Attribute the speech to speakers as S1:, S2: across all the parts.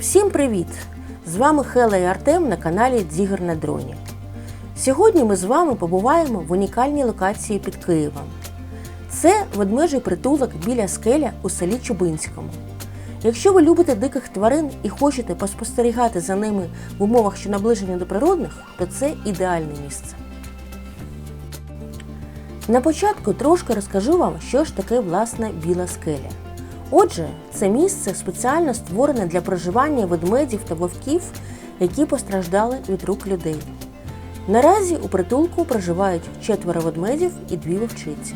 S1: Всім привіт! З вами Хела і Артем на каналі Дзігар на дроні. Сьогодні ми з вами побуваємо в унікальній локації під Києвом. Це ведмежий притулок біля скеля у селі Чубинському. Якщо ви любите диких тварин і хочете поспостерігати за ними в умовах, що наближені до природних, то це ідеальне місце. На початку трошки розкажу вам, що ж таке власне біла скеля. Отже, це місце спеціально створене для проживання ведмедів та вовків, які постраждали від рук людей. Наразі у притулку проживають четверо ведмедів і дві вовчиці.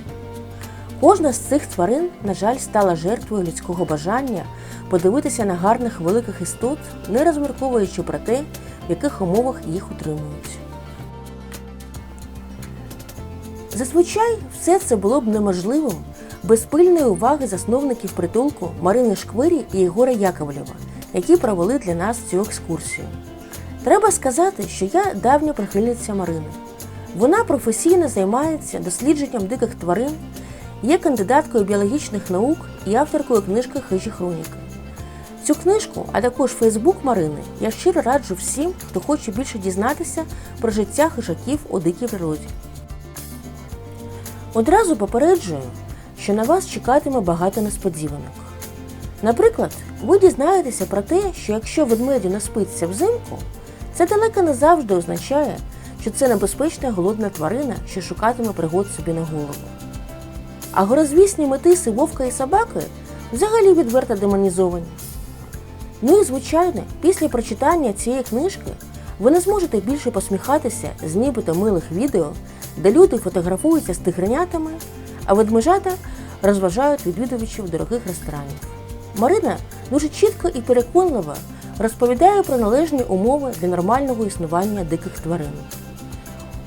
S1: Кожна з цих тварин, на жаль, стала жертвою людського бажання подивитися на гарних великих істот, не розмірковуючи про те, в яких умовах їх утримують. Зазвичай все це було б неможливим без пильної уваги засновників притулку Марини Шквирі і Єгора Яковлєва, які провели для нас цю екскурсію. Треба сказати, що я давня прихильниця Марини. Вона професійно займається дослідженням диких тварин, є кандидаткою біологічних наук і авторкою книжки Хижі хроніки. Цю книжку, а також Фейсбук Марини, я щиро раджу всім, хто хоче більше дізнатися про життя хижаків у дикій природі. Одразу попереджую, що на вас чекатиме багато несподіванок. Наприклад, ви дізнаєтеся про те, що якщо ведмедю не спиться взимку, це далеко не завжди означає, що це небезпечна голодна тварина, що шукатиме пригод собі на голову. А горозвісні метиси вовка і собаки взагалі відверто демонізовані. Ну і звичайно, після прочитання цієї книжки ви не зможете більше посміхатися з нібито милих відео, де люди фотографуються з тигренятами, а ведмежата розважають відвідувачів дорогих ресторанів. Марина дуже чітко і переконливо розповідає про належні умови для нормального існування диких тварин.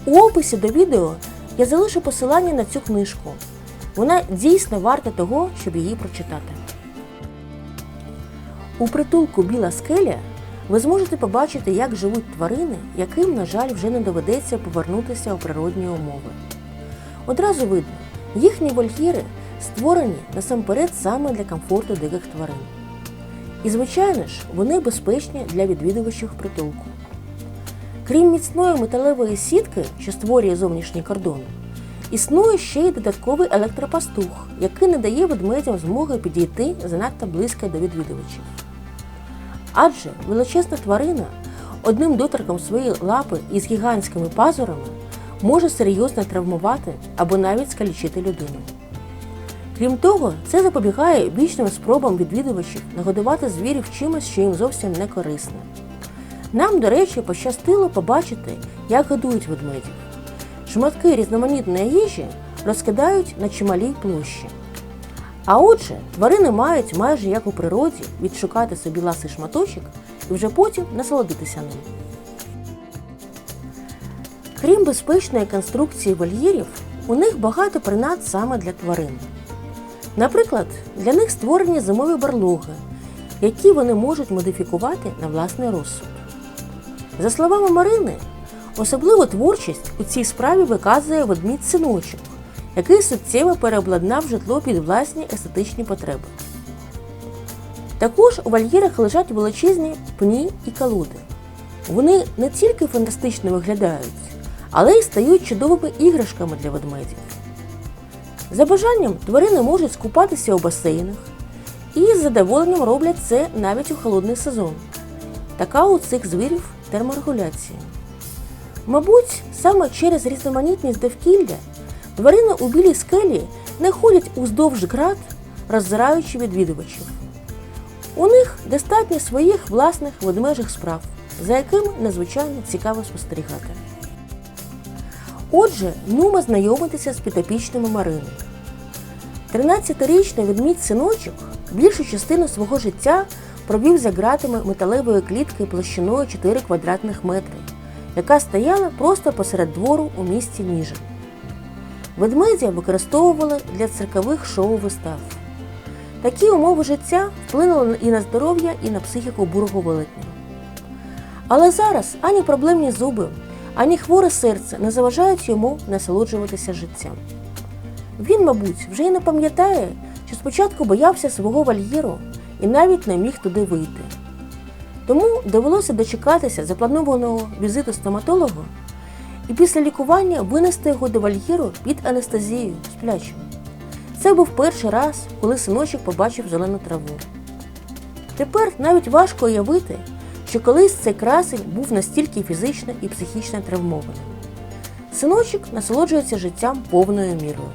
S1: У описі до відео я залишу посилання на цю книжку. Вона дійсно варта того, щоб її прочитати. У притулку Біла скеля ви зможете побачити, як живуть тварини, яким, на жаль, вже не доведеться повернутися у природні умови. Одразу видно, їхні вольєри створені насамперед саме для комфорту диких тварин. І, звичайно ж, вони безпечні для відвідувачів притулку. Крім міцної металевої сітки, що створює зовнішній кордон, існує ще й додатковий електропастух, який не дає ведмедям змоги підійти занадто близько до відвідувачів. Адже величезна тварина одним доторком своєї лапи із гігантськими пазурами може серйозно травмувати або навіть скалічити людину. Крім того, це запобігає бічним спробам відвідувачів нагодувати звірів чимось, що їм зовсім не корисне. Нам, до речі, пощастило побачити, як годують ведмедів. Шматки різноманітної їжі розкидають на чималій площі. А отже, тварини мають майже як у природі відшукати собі ласий шматочок і вже потім насолодитися ним. Крім безпечної конструкції вольєрів, у них багато принад саме для тварин. Наприклад, для них створені зимові барлоги, які вони можуть модифікувати на власний розсуд. За словами Марини, особливу творчість у цій справі виказує ведмідь синочок, який суттєво переобладнав житло під власні естетичні потреби. Також у вольєрах лежать величезні пні і колоди. Вони не тільки фантастично виглядають, але й стають чудовими іграшками для ведмедів. За бажанням тварини можуть скупатися у басейнах і з задоволенням роблять це навіть у холодний сезон. Така у цих звірів терморегуляція. Мабуть, саме через різноманітність довкілля тварини у білій скелі не ходять уздовж град, роззираючи відвідувачів. У них достатньо своїх власних ведмежих справ, за якими надзвичайно цікаво спостерігати. Отже, нумо знайомитися з підопічними Марини. 13-річний ведмідь синочок більшу частину свого життя провів за ґратами металевої клітки площиною 4 квадратних метри, яка стояла просто посеред двору у місті Ніжин. Ведмедя використовували для циркових шоу-вистав. Такі умови життя вплинули і на здоров'я, і на психіку бурого велетня. Але зараз ані проблемні зуби, ані хворе серце не заважають йому насолоджуватися життям. Він, мабуть, вже й не пам'ятає, що спочатку боявся свого вольєру і навіть не міг туди вийти. Тому довелося дочекатися запланованого візиту стоматолога і після лікування винести його до вольєру під анестезією сплячим. Це був перший раз, коли синочок побачив зелену траву. Тепер навіть важко уявити, що колись цей красень був настільки фізично і психічно травмований. Синочок насолоджується життям повною мірою.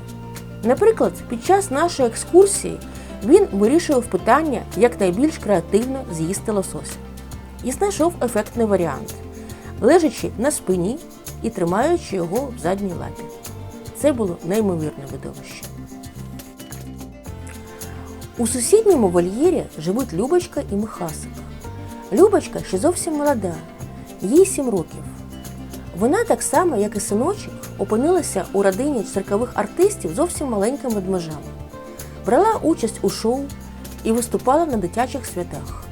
S1: Наприклад, під час нашої екскурсії він вирішував питання, як найбільш креативно з'їсти лосося. І знайшов ефектний варіант, лежачи на спині і тримаючи його в задній лапі. Це було неймовірне видовище. У сусідньому вольєрі живуть Любочка і Михасик. Любочка ще зовсім молода, їй 7 років. Вона так само, як і синочок, опинилася у родині циркових артистів зовсім маленьким ведмежам. Брала участь у шоу і виступала на дитячих святах.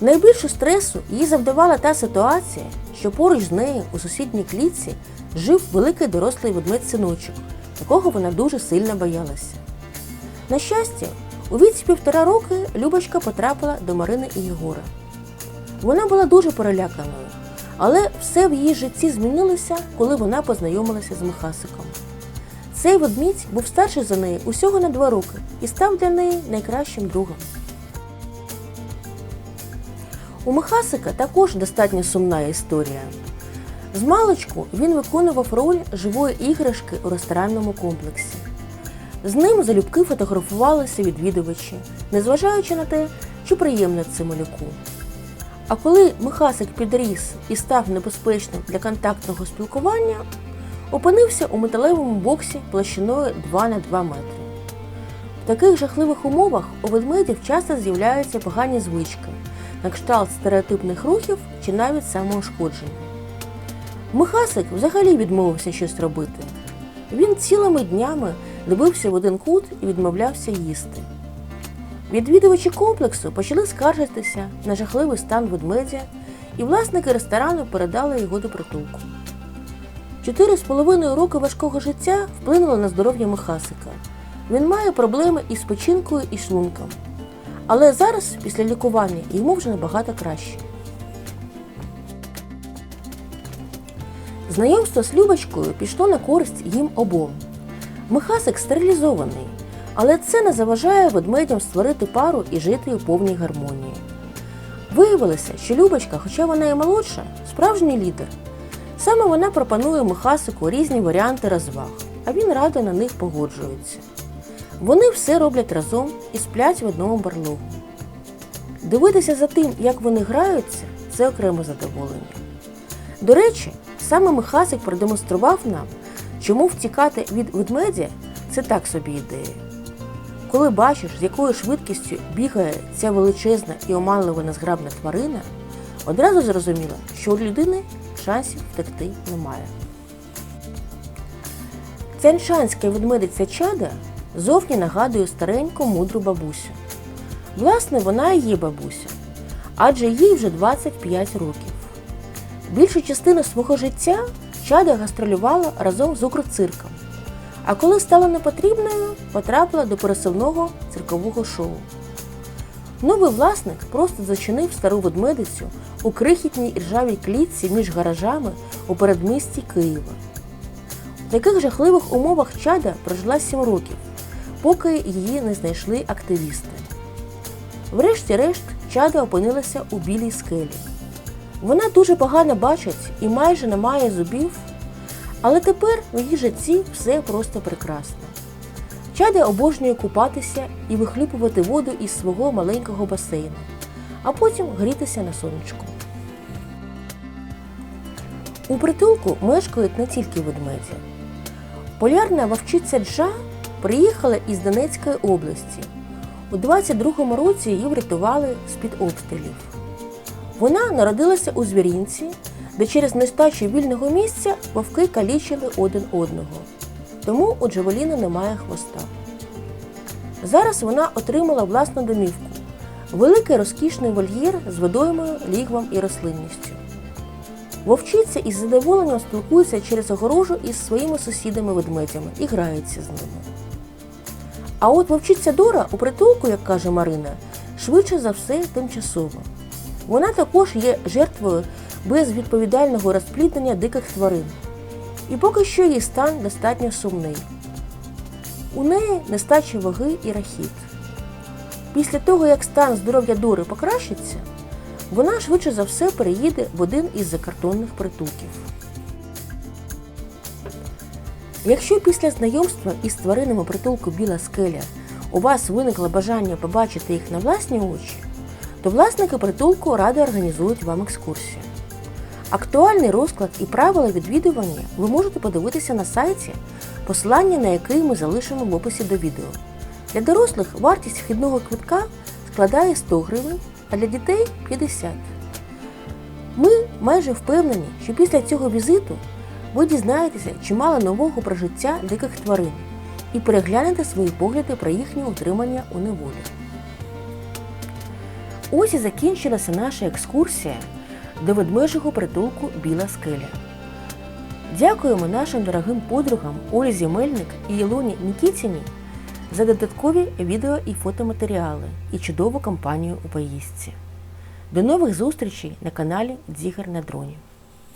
S1: Найбільше стресу їй завдавала та ситуація, що поруч з нею у сусідній клітці жив великий дорослий ведмедь синочок, якого вона дуже сильно боялася. На щастя, у віці півтора роки Любочка потрапила до Марини і Єгора. Вона була дуже переляканою, але все в її житті змінилося, коли вона познайомилася з Михасиком. Цей ведмідь був старший за неї усього на два роки і став для неї найкращим другом. У Михасика також достатньо сумна історія. З він виконував роль живої іграшки у ресторанному комплексі. З ним залюбки фотографувалися відвідувачі, незважаючи на те, що приємно це малюку. А коли Михасик підріс і став небезпечним для контактного спілкування, опинився у металевому боксі площиною 2 на 2 метри. В таких жахливих умовах у ведмедів часто з'являються погані звички, на кшталт стереотипних рухів чи навіть самоушкодження. Михасик взагалі відмовився щось робити. Він цілими днями дивився в один кут і відмовлявся їсти. Відвідувачі комплексу почали скаржитися на жахливий стан ведмедя, і власники ресторану передали його до притулку. Чотири з половиною роки важкого життя вплинули на здоров'я Михасика. Він має проблеми із печінкою і шлунком. Але зараз, після лікування, йому вже набагато краще. Знайомство з Любочкою пішло на користь їм обом. Михасик стерилізований, але це не заважає ведмедям створити пару і жити у повній гармонії. Виявилося, що Любочка, хоча вона і молодша, справжній лідер. Саме вона пропонує Михасику різні варіанти розваг, а він радо на них погоджується. Вони все роблять разом і сплять в одному барлогу. Дивитися за тим, як вони граються, це окреме задоволення. До речі, саме Михасик продемонстрував нам, чому втікати від ведмедя це так собі ідея. Коли бачиш, з якою швидкістю бігає ця величезна і оманлива незграбна тварина, одразу зрозуміло, що у людини шансів втекти немає. Цяншанська ведмедиця чада зовні нагадує стареньку мудру бабусю. Власне, вона і є бабуся, адже їй вже 25 років. Більшу частину свого життя чада гастролювала разом з укрцирком, а коли стала непотрібною, потрапила до пересувного циркового шоу. Новий власник просто зачинив стару ведмедицю у крихітній ржавій клітці між гаражами у передмісті Києва. В таких жахливих умовах чада прожила 7 років, поки її не знайшли активісти. Врешті-решт, чада опинилася у білій скелі. Вона дуже погано бачить і майже не має зубів, але тепер в її житті все просто прекрасно. Чада обожнює купатися і вихлюпувати воду із свого маленького басейну, а потім грітися на сонечку. У притулку мешкають не тільки ведмеді. Полярна вовчиця Джа приїхала із Донецької області. У 22-му році її врятували з-під обстрілів. Вона народилася у звірінці, де через нестачу вільного місця вовки калічили один одного. Тому у Джавеліна немає хвоста. Зараз вона отримала власну домівку великий розкішний вольєр з водоймою, лігвом і рослинністю. Вовчиця із задоволенням спілкується через огорожу із своїми сусідами-ведмедями і грається з ними. А от вовчиця Дора у притулку, як каже Марина, швидше за все тимчасово. Вона також є жертвою безвідповідального розпліднення диких тварин. І поки що її стан достатньо сумний. У неї нестача ваги і рахіт. Після того, як стан здоров'я Дори покращиться, вона швидше за все переїде в один із закордонних притулків. Якщо після знайомства із тваринами притулку Біла скеля у вас виникло бажання побачити їх на власні очі, то власники притулку радо організують вам екскурсію. Актуальний розклад і правила відвідування ви можете подивитися на сайті, посилання на який ми залишимо в описі до відео. Для дорослих вартість вхідного квитка складає 100 гривень, а для дітей 50. Ми майже впевнені, що після цього візиту ви дізнаєтеся чимало нового про життя диких тварин і переглянете свої погляди про їхнє утримання у неволі. Ось і закінчилася наша екскурсія до ведмежого притулку Біла скеля. Дякуємо нашим дорогим подругам Ользі Мельник і Ілоні Нікітіні за додаткові відео і фотоматеріали і чудову компанію у поїздці. До нових зустрічей на каналі Дзігар на дроні.